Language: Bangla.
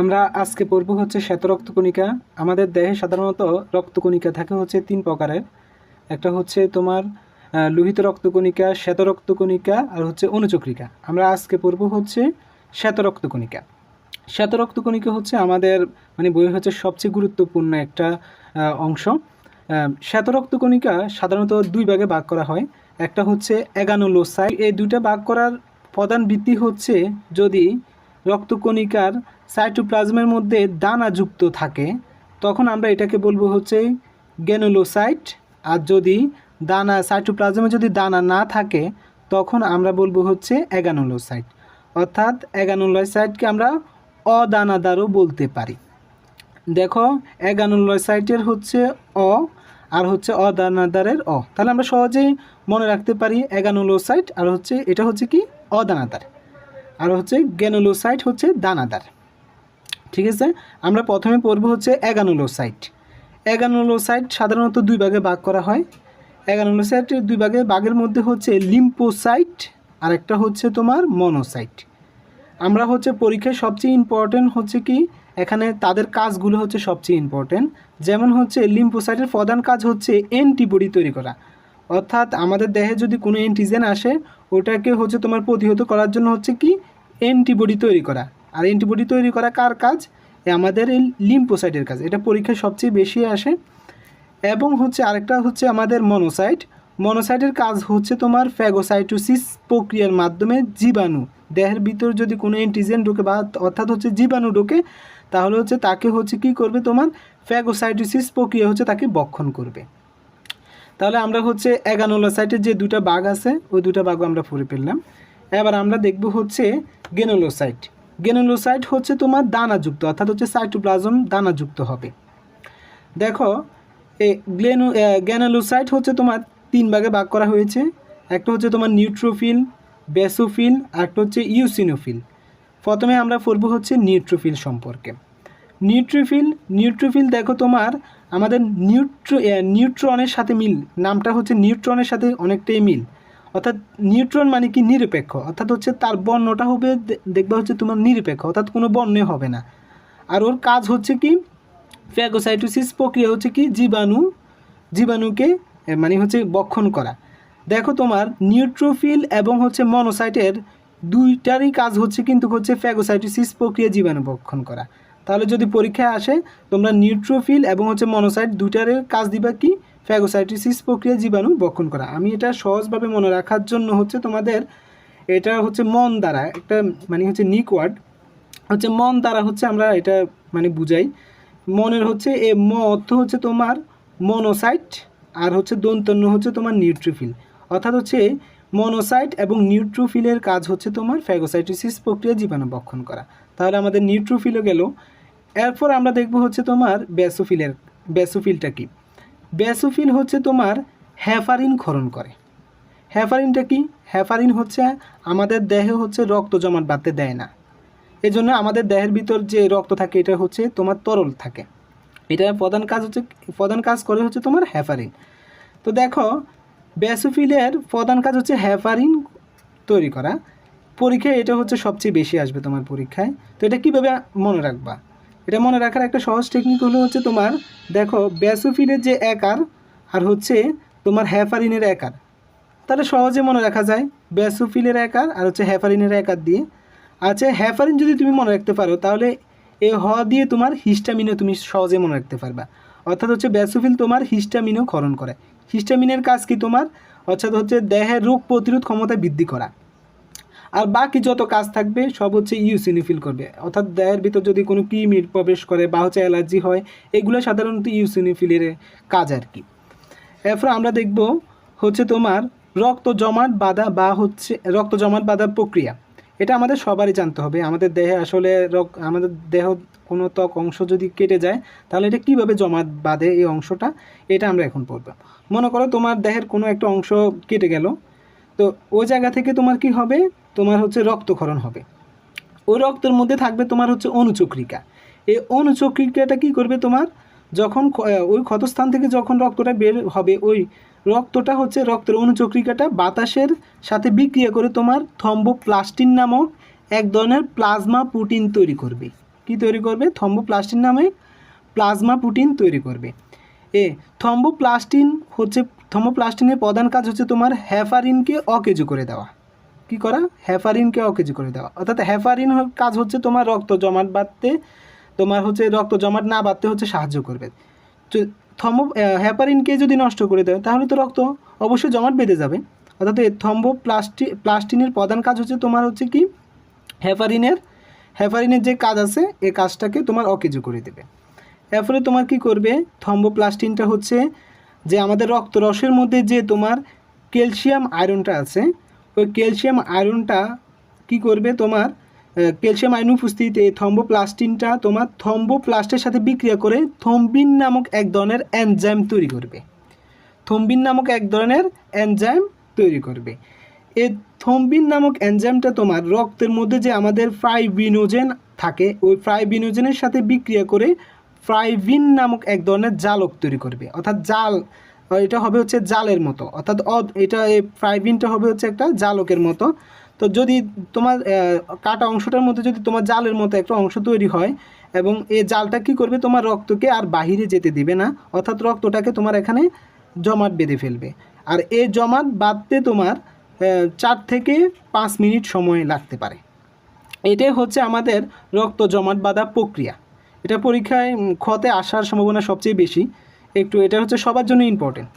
আমরা আজকে পড়ব হচ্ছে শ্বেত রক্তকণিকা আমাদের দেহে সাধারণত রক্তকণিকা থাকে হচ্ছে তিন প্রকারের। একটা হচ্ছে তোমার লোহিত রক্তকণিকা শ্বেত রক্তকণিকা আর হচ্ছে অনুচক্রিকা। আমরা আজকে পড়ব হচ্ছে শ্বেত রক্তকণিকা শ্বেত রক্তকণিকা হচ্ছে আমাদের মানে বই হচ্ছে সবচেয়ে গুরুত্বপূর্ণ একটা অংশ। শ্বেত রক্তকণিকা সাধারণত দুই ভাগে ভাগ করা হয়। একটা হচ্ছে এগানোলোসাইট এই দুইটা ভাগ করার প্রধান ভিত্তি হচ্ছে যদি রক্তকণিকার সাইটোপ্লাজমের মধ্যে দানাযুক্ত থাকে, তখন আমরা এটাকে বলব হচ্ছে গ্যানুলোসাইট। আর যদি দানা, সাইটোপ্লাজমে যদি দানা না থাকে, তখন আমরা বলব হচ্ছে অ্যাগানোলোসাইট। অর্থাৎ অ্যাগানোলোসাইটকে আমরা অদানাদারও বলতে পারি। দেখো, অ্যাগানোলোসাইটের হচ্ছে অ আর হচ্ছে অদানাদারের অ। তাহলে আমরা সহজেই মনে রাখতে পারি অ্যাগানোলোসাইট আর হচ্ছে, এটা হচ্ছে কি? অদানাদার। আর হচ্ছে গ্যানুলোসাইট হচ্ছে দানাদার। ঠিক আছে? আমরা প্রথমে পড়ব হচ্ছে অ্যাগানুলোসাইট। অ্যাগানুলোসাইট সাধারণত দুই ভাগে ভাগ করা হয়। অ্যাগানুলোসাইটের দুই ভাগে ভাগের মধ্যে হচ্ছে লিম্পোসাইট আর একটা হচ্ছে তোমার মনোসাইট। আমরা হচ্ছে পরীক্ষায় সবচেয়ে ইম্পর্টেন্ট হচ্ছে কি? এখানে তাদের কাজগুলো হচ্ছে সবচেয়ে ইম্পর্টেন্ট যেমন হচ্ছে লিম্পোসাইটের প্রধান কাজ হচ্ছে অ্যান্টিবডি তৈরি করা। অর্থাৎ আমাদের দেহে যদি কোনো অ্যান্টিজেন আসে ওটাকে হচ্ছে তোমার প্রতিহত করার জন্য হচ্ছে কি? অ্যান্টিবডি তৈরি করা। আর অ্যান্টিবডি তৈরি করা কার কাজ? আমাদের এই লিম্পোসাইটের কাজ। এটা পরীক্ষায় সবচেয়ে বেশি আসে। এবং হচ্ছে আরেকটা হচ্ছে আমাদের মনোসাইট মনোসাইটের কাজ হচ্ছে তোমার ফ্যাগোসাইটোসিস প্রক্রিয়ার মাধ্যমে জীবাণু। দেহের ভিতর যদি কোনো অ্যান্টিজেন ঢোকে বা অর্থাৎ হচ্ছে জীবাণু ঢোকে, তাহলে হচ্ছে তাকে হচ্ছে কি করবে তোমার ফ্যাগোসাইটোসিস প্রক্রিয়া হচ্ছে তাকে বক্ষণ করবে। তাহলে আমরা হচ্ছে অ্যাগানোলোসাইটের যে দুটা বাঘ আছে, ওই দুটা বাঘও আমরা পড়ে ফেললাম। এবার আমরা দেখব হচ্ছে গেনোলোসাইট। গেনোলোসাইট হচ্ছে তোমার দানাযুক্ত, অর্থাৎ হচ্ছে সাইটোপ্লাজম দানাযুক্ত হবে। দেখো, এ গ্লেনো গ্যানোলোসাইট হচ্ছে তোমার তিন ভাগে ভাগ করা হয়েছে। একটা হচ্ছে তোমার নিউট্রোফিল, বেসোফিল একটা হচ্ছে ইউসিনোফিল। প্রথমে আমরা পড়ব হচ্ছে নিউট্রোফিল সম্পর্কে। নিউট্রোফিল নিউট্রোফিল দেখো তোমার আমাদের নিউট্রো নিউট্রনের সাথে মিল, নামটা হচ্ছে নিউট্রনের সাথে অনেকটাই মিল। অর্থাৎ নিউট্রন মানে কি? নিরপেক্ষ। অর্থাৎ হচ্ছে তার বর্ণটা হবে দেখবা হচ্ছে তোমার নিরপেক্ষ, অর্থাৎ কোনো বর্ণে হবে না। আর ওর কাজ হচ্ছে কি? ফ্যাগোসাইটোসিস প্রক্রিয়া হচ্ছে কি? জীবাণু, জীবাণুকে মানে হচ্ছে বক্ষণ করা। দেখো তোমার নিউট্রোফিল এবং হচ্ছে মনোসাইটের দুইটারই কাজ হচ্ছে কিন্তু হচ্ছে ফ্যাগোসাইটোসিস প্রক্রিয়া জীবাণু বক্ষণ করা। তাহলে যদি পরীক্ষায় আসে, তোমরা নিউট্রোফিল এবং হচ্ছে মনোসাইট দুইটারের কাজ দিবা কি? ফ্যাগোসাইটোসিস প্রক্রিয়া জীবাণু বক্ষণ করা। আমি এটা সহজভাবে মনে রাখার জন্য হচ্ছে তোমাদের এটা হচ্ছে মন দ্বারা একটা মানে হচ্ছে নিক ওয়ার্ড। হচ্ছে মন দ্বারা হচ্ছে আমরা এটা মানে বুঝাই। মনের হচ্ছে এ ম অর্থ হচ্ছে তোমার মনোসাইট আর হচ্ছে দন্তন্য হচ্ছে তোমার নিউট্রোফিল অর্থাৎ হচ্ছে মনোসাইট এবং নিউট্রোফিলের কাজ হচ্ছে তোমার ফ্যাগোসাইটোসিস প্রক্রিয়া জীবাণু বক্ষণ করা। তাহলে আমাদের নিউট্রোফিলও গেল। এরপর আমরা দেখব হচ্ছে তোমার ব্যাসোফিলের, ব্যাসোফিলটা কি? ব্যাসোফিল হচ্ছে তোমার হ্যাফারিন ক্ষরণ করে। হ্যাফারিনটা কি? হ্যাফারিন হচ্ছে আমাদের দেহে হচ্ছে রক্ত জমাট বাঁধতে দেয় না। এই জন্য আমাদের দেহের ভিতর যে রক্ত থাকে, এটা হচ্ছে তোমার তরল থাকে। এটা প্রধান কাজ হচ্ছে, প্রধান কাজ করে হচ্ছে তোমার হ্যাফারিন তো দেখো, ব্যাসোফিলের প্রধান কাজ হচ্ছে হ্যাফারিন তৈরি করা। পরীক্ষায় এটা হচ্ছে সবচেয়ে বেশি আসবে তোমার পরীক্ষায়। তো এটা কীভাবে মনে রাখবা? এটা মনে রাখার একটা সহজ টেকনিক হলো হচ্ছে তোমার, দেখো ব্যাসোফিলের যে একার আর হচ্ছে তোমার হ্যাফারিনের একার তাহলে সহজে মনে রাখা যায় ব্যাসোফিলের একার আর হচ্ছে হ্যাফারিনের একার দিয়ে। আচ্ছা হ্যাফারিন যদি তুমি মনে রাখতে পারো, তাহলে এ হ দিয়ে তোমার হিস্টামিনও তুমি সহজে মনে রাখতে পারবা। অর্থাৎ হচ্ছে ব্যাসোফিল তোমার হিস্টামিনও ক্ষরণ করে। হিস্টামিনের কাজ কি তোমার? অর্থাৎ হচ্ছে দেহের রোগ প্রতিরোধ ক্ষমতা বৃদ্ধি করা। আর বাকি যত কাজ থাকবে, সব হচ্ছে ইউসিনোফিল করবে। অর্থাৎ দেহের ভিতর যদি কোনো কৃমির প্রবেশ করে বা হচ্ছে অ্যালার্জি হয়, এগুলো সাধারণত ইউসিনোফিলের কাজ আর কি। এরপর আমরা দেখব হচ্ছে তোমার রক্ত জমাট বাঁধা বা হচ্ছে রক্ত জমাট বাঁধার প্রক্রিয়া। এটা আমাদের সবারই জানতে হবে। আমাদের দেহে আসলে রক, আমাদের দেহ কোনো ত্বক অংশ যদি কেটে যায়, তাহলে এটা কীভাবে জমাট বাঁধে এই অংশটা, এটা আমরা এখন পড়ব। মনে করো তোমার দেহের কোনো একটা অংশ কেটে গেল তো ওই জায়গা থেকে তোমার কি হবে? তোমার হচ্ছে রক্তক্ষরণ হবে। ওই রক্তের মধ্যে থাকবে তোমার হচ্ছে অনুচক্রিকা। এই অনুচক্রিকাটা কি করবে তোমার? যখন ওই ক্ষতস্থান থেকে যখন রক্তটা বের হবে, ওই রক্তটা হচ্ছে রক্তের অনুচক্রিকাটা বাতাসের সাথে বিক্রিয়া করে তোমার থম্বোপ্লাস্টিন নামক এক ধরনের প্লাজমা প্রোটিন তৈরি করবে। কি তৈরি করবে? থম্বোপ্লাস্টিন নামে প্লাজমা প্রোটিন তৈরি করবে। এ থম্বোপ্লাস্টিন হচ্ছে থম্বোপ্লাস্টিনের প্রধান কাজ হচ্ছে তোমার হ্যাফারিনকে অকেজো করে দেওয়া। কি করা? হ্যাফারিনকে অকেজো করে দেওয়া। অর্থাৎ হ্যাফারিন কাজ হচ্ছে তোমার রক্ত জমাট বাঁধতে, তোমার হচ্ছে রক্ত জমাট না বাঁধতে হচ্ছে সাহায্য করবে। থম্বো হ্যাপারিনকে যদি নষ্ট করে দেয়, তাহলে তো রক্ত অবশ্যই জমাট বেঁধে যাবে। অর্থাৎ থম্বো প্লাস্টি প্লাস্টিনের প্রধান কাজ হচ্ছে তোমার হচ্ছে কি? হ্যাপারিনের হ্যাপারিনের যে কাজ আছে এই কাজটাকে তোমার অকেজো করে দেবে। এর ফলে তোমার কি করবে? থম্বোপ্লাস্টিনটা হচ্ছে যে আমাদের রক্তরসের মধ্যে যে তোমার ক্যালসিয়াম আয়রনটা আছে, ওই ক্যালসিয়াম আয়রনটা কি করবে তোমার? ক্যালসিয়াম আয়রন উপস্থিতিতে এই থম্বোপ্লাস্টিনটা তোমার থম্বোপ্লাস্টের সাথে বিক্রিয়া করে থম্বিন নামক এক ধরনের এনজাইম তৈরি করবে। থম্বিন নামক এক ধরনের এনজাইম তৈরি করবে। এই থম্বিন নামক এনজাইমটা তোমার রক্তের মধ্যে যে আমাদের ফ্রাইবিনোজেন থাকে, ওই ফ্রাইবিনোজেনের সাথে বিক্রিয়া করে ফ্রাইভিন নামক এক ধরনের জালক তৈরি করবে। অর্থাৎ জাল এটা হবে হচ্ছে জালের মতো। অর্থাৎ এটা এই ফ্রাইভিনটা হবে হচ্ছে একটা জালকের মতো। তো যদি তোমার কাটা অংশটার মধ্যে যদি তোমার জালের মতো একটা অংশ তৈরি হয় এবং এই জালটা কি করবে? তোমার রক্তকে আর বাহিরে যেতে দিবে না। অর্থাৎ রক্তটাকে তোমার এখানে জমাট বেঁধে ফেলবে। আর এই জমাট বাঁধতে তোমার চার থেকে পাঁচ মিনিট সময় লাগতে পারে। এটাই হচ্ছে আমাদের রক্ত জমাট বাঁধা প্রক্রিয়া। এটা পরীক্ষায় খতে আসার সম্ভাবনা সবচেয়ে বেশি। একটু এটা হচ্ছে সবার জন্য ইম্পর্টেন্ট